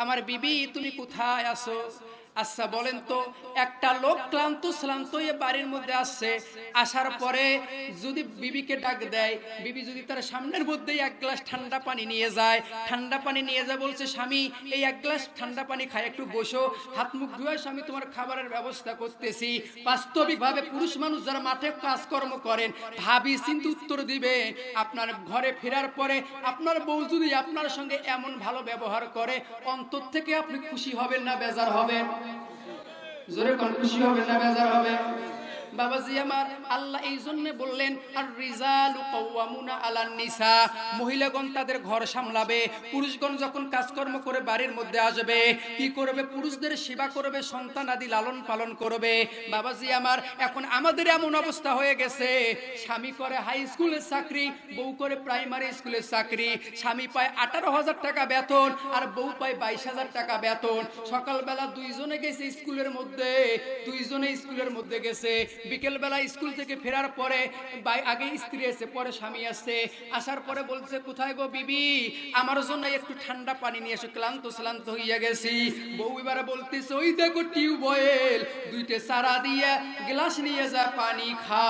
আমার বিবি তুমি কোথায় আছো? আচ্ছা বলেন তো, একটা লোক ক্লান্ত, শ্লান্ত বাড়ির মধ্যে আসছে, আসার পরে যদি বিবিকে ডাক দেয়, বিবি যদি তার সামনের মধ্যে এক গ্লাস ঠান্ডা পানি নিয়ে যায়, ঠান্ডা পানি নিয়ে যায়, বলছে, স্বামী, এই এক গ্লাস ঠান্ডা পানি খায়, একটু বসো, হাত মুখ ধুয়ে স্বামী তোমার খাবারের ব্যবস্থা করতেছি। বাস্তবিকভাবে পুরুষ মানুষ যারা মাঠে কাজকর্ম করেন, ভাবি চিন্তা উত্তর দিবে, আপনার ঘরে ফেরার পরে আপনার বউ যদি আপনার সঙ্গে এমন ভালো ব্যবহার করে, অন্তর থেকে আপনি খুশি হবেন না, বেজার হবেন? জোরে কোন খুশি হবেন না বেজার হবেন বাবাজি আমার, আল্লাহ এই জন্য বললেন আর রিজাল কওয়ামুনা আলান নিসা মহিলাগণ তাদের ঘর সামলাবে, পুরুষগণ যখন কাজকর্ম করে বাড়ির মধ্যে আসবে, কি করবে? পুরুষদের সেবা করবে, সন্তান আদি লালন পালন করবে। বাবাজি আমার, এখন আমাদের এমন অবস্থা হয়ে গেছে, স্বামী করে হাই স্কুলের চাকরি, বউ করে প্রাইমারি স্কুলের চাকরি, স্বামী পায় আঠারো হাজার টাকা বেতন, আর বউ পায় বাইশ হাজার টাকা বেতন। সকালবেলা দুইজনে গেছে স্কুলের মধ্যে, দুইজনে স্কুলের মধ্যে গেছে বিকেলবেলা স্কুল থেকে ফেরার পরে আগে স্ত্রী এসে, পরে স্বামী আসছে আসার পরে বলছে, কোথায় গো বিবি? আমার জন্য একটু ঠান্ডা পানি নিয়ে এসে। ক্লান্ত, শ্লান্ত হইয়া গেছি। বউ এবারে বলতেছে, ওই দেখো টিউবওয়েল, দুইটা সারা দিয়ে গ্লাস নিয়ে যা, পানি খা।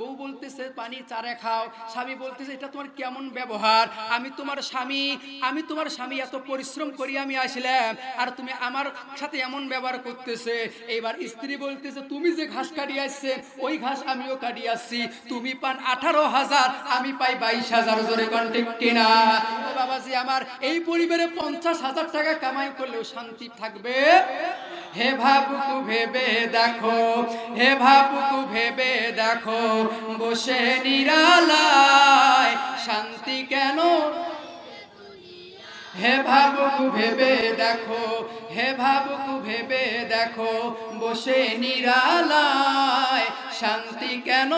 বউ বলতেছে, পানি চারে খাও। স্বামী বলতেছে, এটা তোমার কেমন ব্যবহার? আমি তোমার স্বামী, আমি তোমার স্বামী এত পরিশ্রম করি আমি আসলাম, আর তুমি আমার সাথে এমন ব্যবহার করতেছে। এবার স্ত্রী বলতেছে, তুমি যে ঘাস কাটিয়ে আসছে ওই ঘাস আমিও কাটিয়ে আসছি তুমি পান আঠারো হাজার, আমি পাই বাইশ হাজার। জোরে কন্টেক কেনা? বাবাজি, আমার এই পরিবারে পঞ্চাশ হাজার টাকা কামাই করলেও শান্তি থাকবে? হে ভাবুকু ভেবে দেখো, হে ভাবুকু ভেবে দেখো, বসে নিরালায় শান্তি কেন? হে ভাবুকু ভেবে দেখো, হে ভাবুকু ভেবে দেখো, বসে নিরালায় শান্তি কেন?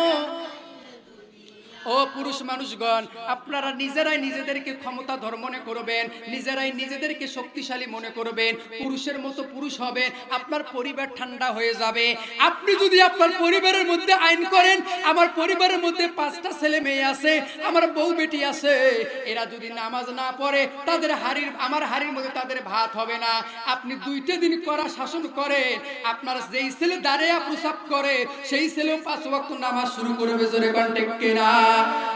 ও পুরুষ মানুষগণ, আপনারা নিজেরাই নিজেদেরকে ক্ষমতাধর মনে করবেন, নিজেরাই নিজেদেরকে শক্তিশালী মনে করবেন, পুরুষের মতো পুরুষ হবে আপনার পরিবার ঠান্ডা হয়ে যাবে। আপনি যদি আপনার পরিবারের মধ্যে আইন করেন, আমার পরিবারের মধ্যে পাঁচটা ছেলে মেয়ে আছে, আমার বউ বেটি আছে, এরা যদি নামাজ না পড়ে, তাদের হাড়ির, আমার হাড়ির মধ্যে তাদের ভাত হবে না। আপনি দুইটা দিন করা শাসন করেন, আপনার যেই ছেলে দাঁড়িয়ে প্রসাব করে, সেই ছেলেও পাঁচ ওয়াক্ত নামাজ শুরু করবে, জোরে কন্টেক্ট কেনা?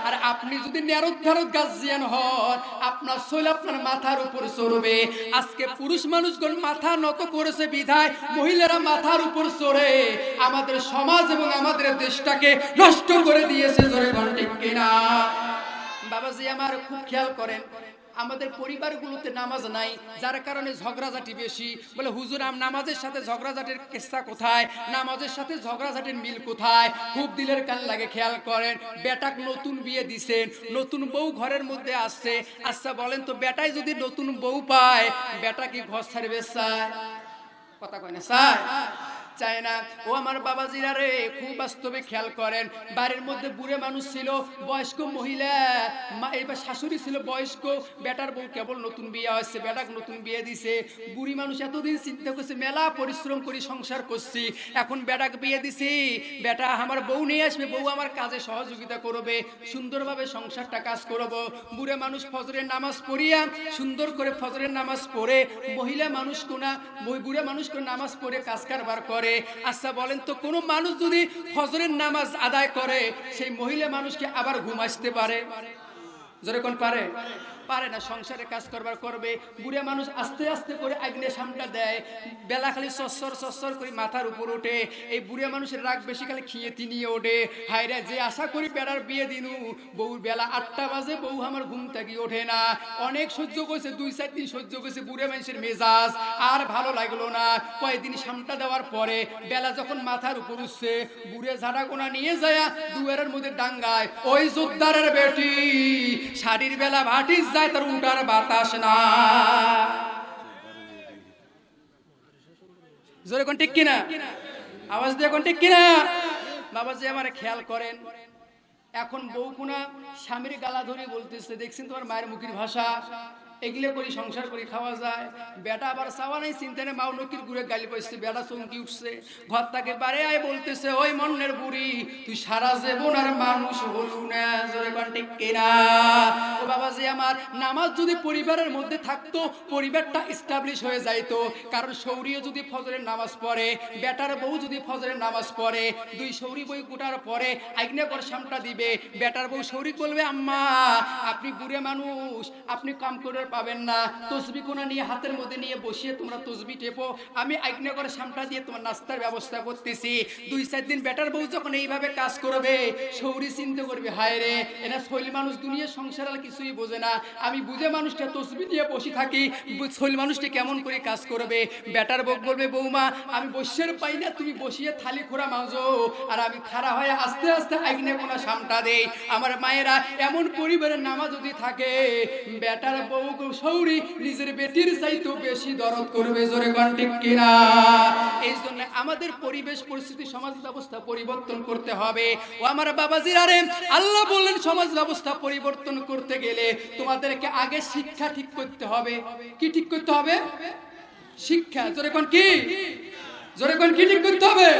আর আপনি যদি নেরোদ্ধারত গাজিয়ান হন, আপনার শৈল আপনার মাথার উপর চড়বে। আজকে পুরুষ মানুষগণ মাথা নত করেছে বিধায়, মহিলারা মাথার উপর চড়ে। আমাদের সমাজ এবং আমাদের দেশটাকে নষ্ট করে দিয়েছে, জোরে ঘন্টে কিনা? বাবাজি, আমার খুব খেয়াল করেন আমাদের পরিবারগুলোতে নামাজ নাই, যার কারণে ঝগড়াঝাটি বেশি। বলে, হুজুর, আম নামাজের সাথে ঝগড়াঝাটির কেসা কোথায়? নামাজের সাথে ঝগড়াঝাটির মিল কোথায়? খুব দিলের কান লাগে, খেয়াল করেন। বেটাক নতুন বিয়ে দিছেন নতুন বউ ঘরের মধ্যে আসছে। আচ্ছা বলেন তো, বেটাই যদি নতুন বউ পায়, বেটা কি ঘর ছাড়বে চায় কথা কয় না চায় চায় না, ও আমার বাবাজিরা রে, খুব বাস্তবে খেয়াল করেন। বাড়ির মধ্যে বুড়ে মানুষ ছিল, বয়স্ক মহিলা। মা এবার শাশুড়ি ছিল, বয়স্ক। বেটার বউ কেবল নতুন বিয়ে হয়েছে, বেটাক নতুন বিয়ে দিছে। বুড়ি মানুষ এতদিন চিন্তা করছে, মেলা পরিশ্রম করি সংসার করছি। এখন বেটাক বিয়ে দিছি। বেটা আমার বউ নিয়ে আসবে, বউ আমার কাজে সহযোগিতা করবে। সুন্দরভাবে সংসারটা কাজ করব। বুড়ে মানুষ ফজরের নামাজ পড়িয়া সুন্দর করে ফজরের নামাজ পড়ে। মহিলা মানুষ কোনা, বুড়ে মানুষ কোন নামাজ পড়ে কাজ কারবার করে। আচ্ছা বলেন তো, কোনো মানুষ যদি ফজরের নামাজ আদায় করে, সেই মহিলা মানুষকে আবার ঘুমাইতে পারে? জোরে কোন পারে? পারে না, সংসারে কাজ করবার করবে। বুড়ে মানুষ আস্তে আস্তে করে আগ্নে সামটা দেয়। বেলা খালি সস্সর সস্সর করে মাথার উপর ওঠে। এই বুড়ে মানুষের রাগ বেশি খালি খেয়ে তিনিয়ে ওঠে। হায়রা যে আশা করি বেড়ার বিয়ে দিনু। বউ বেলা আটটা বাজে, বউ আমার ঘুম থেকে ওঠে না। অনেক সহ্য করছে, দুই, চার দিন সহ্য করছে বুড়ে মানুষের মেজাজ। আর ভালো লাগল না। কয়েকদিন সামটা দেওয়ার পরে বেলা যখন মাথার উপর উঠছে, বুড়ে ঝাড়া কোনা নিয়ে যায় দুয়ারের মধ্যে ডাঙ্গায়, ওই জোরদারের বেটি শাড়ির বেলা ভাটিস যায়, তার উঠার বাতাস না। জোরে কোন ঠিক কিনা? আওয়াজ দিয়ে কোন ঠিক কিনা? বাবা যে আমার খেয়াল করেন। এখন বউ কোনা স্বামীর গালা ধরে বলতেছে, দেখছেন তোমার মায়ের মুখের ভাষা? এগুলো করি, সংসার করে, খাওয়া যায়। বেটা আবার চাওয়া নেই, চিন্তা নেই, মাও নকির ঘুরে গালি পাইছে, বেটা চমকি উঠছে। ঘর তাকে বারে আয় বলতেছে, ওই মন্নের বুড়ি, তুই সারা জীবন আর মানুষ হলু না, জোরে ঠিক কিনা? ও বাবা যে আমার, নামাজ যদি পরিবারের মধ্যে থাকতো, পরিবারটা এস্টাবলিশ হয়ে যাইতো। কারণ সৌরিও যদি ফজরের নামাজ পড়ে, বেটার বউ যদি ফজরের নামাজ পড়ে, দুই সৌরি বই গোটার পরে আইনে পর সামটা দিবে। বেটার বউ সৌরি বলবে, আম্মা, আপনি বুড়ে মানুষ, আপনি কাম করে পাবেন না। তসবি কোনা নিয়ে, হাতের মধ্যে নিয়ে বসিয়ে তোমরা তসবি টেপো। আমি আইনে করে সামটা দিয়ে তোমার নাস্তার ব্যবস্থা করতেছি। দুই চার দিন বেটার বউ যখন এইভাবে কাজ করবে সৌরি চিন্তা করবে, হায় রে এরা শৈল মানুষ দুনিয়া সংসার আর কিছুই বোঝে না। আমি বুঝে মানুষটা তসবি নিয়ে বসে থাকি শৈল মানুষটি কেমন করে কাজ করবে। বেটার বউ বলবে, বৌমা, আমি বসের পাই না, তুমি বসিয়ে থালি খোরা মাঝো আর আমি খাড়া হয়ে আস্তে আস্তে আইকনে কোনা সামটা দেই। আমার মায়েরা এমন পরিবারের নামা যদি থাকে, বেটার বউ সৌরি, নিজের বেটির চাইতো বেশি দরদ করবে জোরে কন্টিক কিনা? এই জন্য আমাদের পরিবেশ, পরিস্থিতি, সমাজ ব্যবস্থা পরিবর্তন করতে হবে। ও আমার বাবাজির আরে, আল্লাহ বললেন সমাজ ব্যবস্থা পরিবর্তন করতে গেলে তোমাদেরকে আগে শিক্ষা ঠিক করতে হবে। কি ঠিক করতে হবে? শিক্ষা। জোরে কোন কি? জোরে কোন কি ঠিক করতে হবে?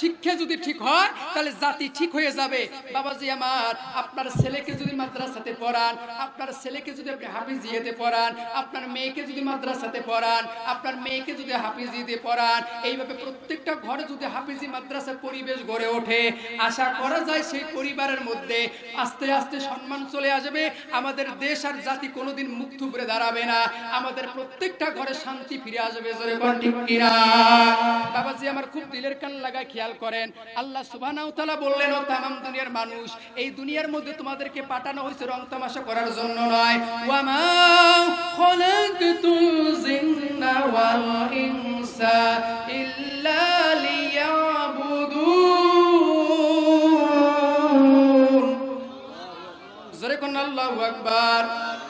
শিক্ষা যদি ঠিক হয়, তাহলে জাতি ঠিক হয়ে যাবে। বাবাজি আমার, আপনার ছেলেকে যদি মাদ্রাসাতে পড়ান, আপনার ছেলেকে যদি আপনি হাফিজিয়েতে পড়ান, আপনার মেয়েকে যদি মাদ্রাসাতে পড়ান, আপনার মেয়েকে যদি হাফিজিতে পড়ান, এইভাবে প্রত্যেকটা ঘরে যদি হাফিজি মাদ্রাসার পরিবেশ গড়ে ওঠে, আশা করা যায় সেই পরিবারের মধ্যে আস্তে আস্তে সম্মান চলে আসবে। আমাদের দেশ আর জাতি কোনোদিন মুখ থুবড়ে দাঁড়াবে না। আমাদের প্রত্যেকটা ঘরে শান্তি ফিরে আসবে বাবাজি আমার খুব দিলের কান লাগায় খেয়াল করেন। আল্লাহ সুবহানাহু তাআলা বললেন, ও তামাম দুনিয়ার মানুষ, এই দুনিয়ার মধ্যে তোমাদেরকে পাঠানো হয়েছে রং তামাশা করার জন্য নয়। জোরে